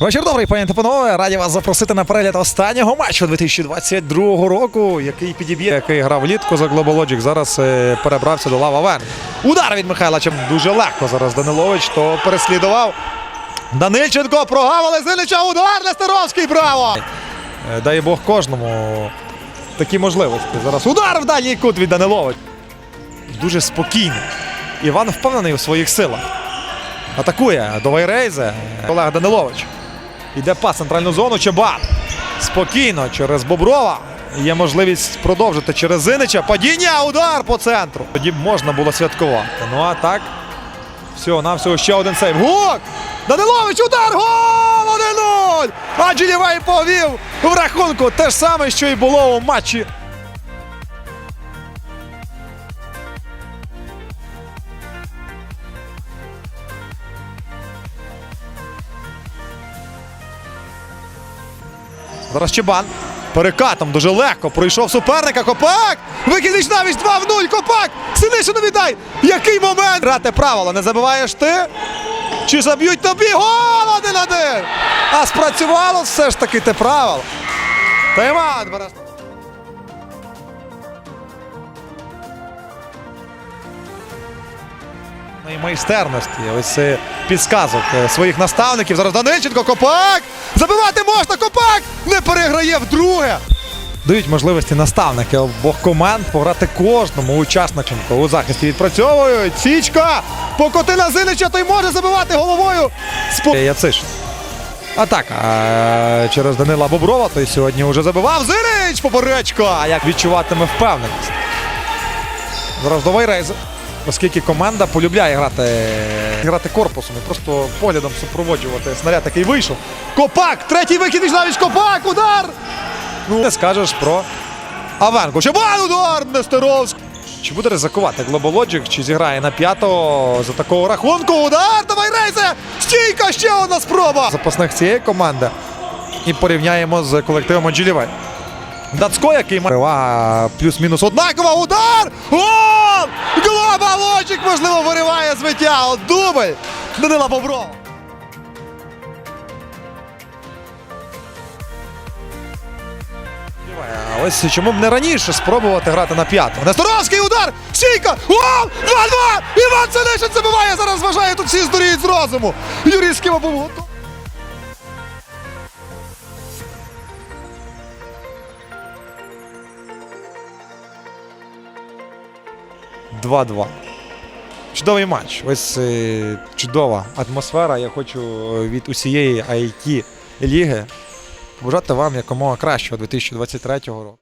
Вечір добрий, пані та панове. Раді вас запросити на перегляд останнього матчу 2022 року, який підіб'є, який грав влітку за Глобалоджик. Зараз е, перебрався до Лава Вен. Удар від Михайла Чим дуже легко зараз Данилович, то переслідував. Данильченко прогавили Зилича. Удар Нестеровський. Браво! Е, Дай Бог кожному такі можливості. Зараз удар в дальній кут від Данилович. Дуже спокійно. Іван впевнений у своїх силах. Атакує до Вайрейзе Олег Данилович. Іде пас центральну зону. Чебан. Спокійно через Боброва. Є можливість продовжити через Зинича. Падіння, удар по центру. Тоді можна було святкувати. Ну а так. Всього навсього ще один сейв. Гук! Данилович, удар! Гол! 1-0! А Джилівей повів в рахунку. Те ж саме, що і було у матчі. Зараз Чебан. Перекатом дуже легко пройшов суперника. Копак! Викидич навіть 2 в 0. Копак! Синишину віддай! Який момент! Грати правило, не забиваєш ти? Чи заб'ють тобі? Гол! Один-один! А спрацювало все ж таки те правило. Таймаут, Берез. Майстерності, ось е, підсказок е, своїх наставників. Зараз Данильченко, Копак! Забивати можна! Копак! Не переграє вдруге! Дають можливості наставники обох команд пограти кожному учаснику у захисті. Відпрацьовують. Січка! Покотина Зинича, той може забивати головою. Спо... Яциш. Атака е, через Данила Боброва. Той сьогодні вже забивав. Зинич! Поперечко! Як відчуватиме впевненість. Зараз до Вайрейза. Оскільки команда полюбляє грати, грати корпусом і просто поглядом супроводжувати снаряд, який вийшов. Копак! Третій вихід Віжнавіч Копак! Удар! Ну, не скажеш про Авенко. Чабан удар! Нестеровський! Чи буде ризикувати Глобалоджик, чи зіграє на п'ятого за такого рахунку? Удар! Давай рейзе! Стійка! Ще одна спроба! Запасних цієї команди. І порівняємо з колективом Аджилівей. Дацько, який має перевага плюс-мінус однакова. Удар! Гол! Глобалоджик, можливо, вириває з виття. От Дубль! Данила Боброва. А Ось чому б не раніше спробувати грати на п'ятого. Несторовський удар! Стійка! Гол! 2-2! Іван Синишин забиває! Зараз вважає, тут всі здуріють з розуму. Юрій Сківа був готовий. Два-два. Чудовий матч. Ось е, чудова атмосфера. Я хочу е, від усієї it ліги побажати вам якомога кращого 2023 року.